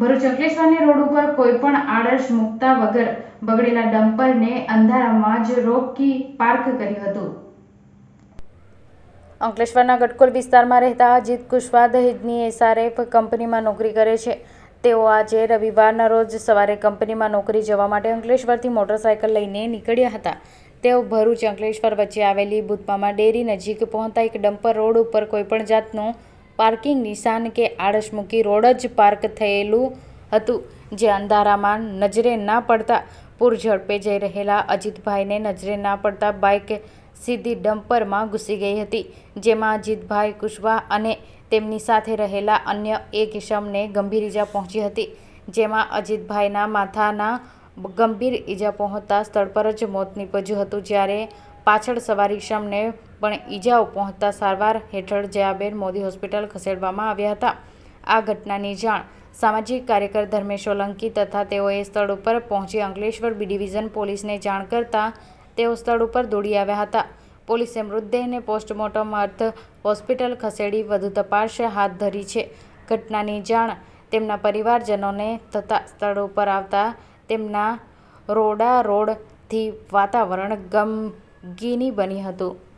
Bharuch road ઉપર કોઈપણ આડશ મૂકતા વગર બગડેલા ડમ્પરને અંધારામાં જ રોકી પાર્ક કર્યું હતું. અંકલેશ્વરના ગટકોલ વિસ્તારમાં રહેતા અજીત કુશવાદ દહેજની એસઆરએફ કંપનીમાં નોકરી કરે છે. તેઓ આજે રવિવારના રોજ સવારે કંપનીમાં નોકરી જવા માટે અંકલેશ્વરથી મોટરસાયકલ લઈને નીકળ્યા હતા. તેઓ ભરૂચ અંકલેશ્વર વચ્ચે આવેલી બુધમામા ડેરી નજીક પહોંચતા એક ડમ્પર રોડ ઉપર કોઈપણ જાતનું પાર્કિંગ નિશાન કે આળસ મૂકી રોડ જ પાર્ક થયેલું હતું, જે અંધારામાં નજરે ના પડતા પૂર ઝડપે જઈ રહેલા અજીતભાઈને નજરે ના પડતા બાઇક સીધી ડમ્પરમાં ઘૂસી ગઈ હતી, જેમાં અજીતભાઈ કુશવા અને તેમની સાથે રહેલા અન્ય એક ઇસમને ગંભીર ઈજા પહોંચી હતી, જેમાં અજીતભાઈના માથાના ગંભીર ઈજા પહોંચતા સ્થળ પર જ મોત નીપજ્યું હતું, જ્યારે પાછળ સવાર ઈશમને પણ ઈજાઓ પહોંચતા સારવાર હેઠળ જયાબેન મોદી હોસ્પિટલ ખસેડવામાં આવ્યા હતા. આ ઘટનાની જાણ સામાજિક કાર્યકર ધર્મેશ સોલંકી તથા તેઓએ સ્થળ ઉપર પહોંચી અંકલેશ્વર બી ડિવિઝન પોલીસને જાણ કરતાં તેઓ સ્થળ ઉપર દોડી આવ્યા હતા. પોલીસે મૃતદેહને પોસ્ટમોર્ટમ અર્થ હોસ્પિટલ ખસેડી વધુ તપાસ હાથ ધરી છે. ઘટનાની જાણ તેમના પરિવારજનોને થતાં સ્થળ ઉપર આવતા તેમના રોડા રોડથી વાતાવરણ ગમગીની બની હતું.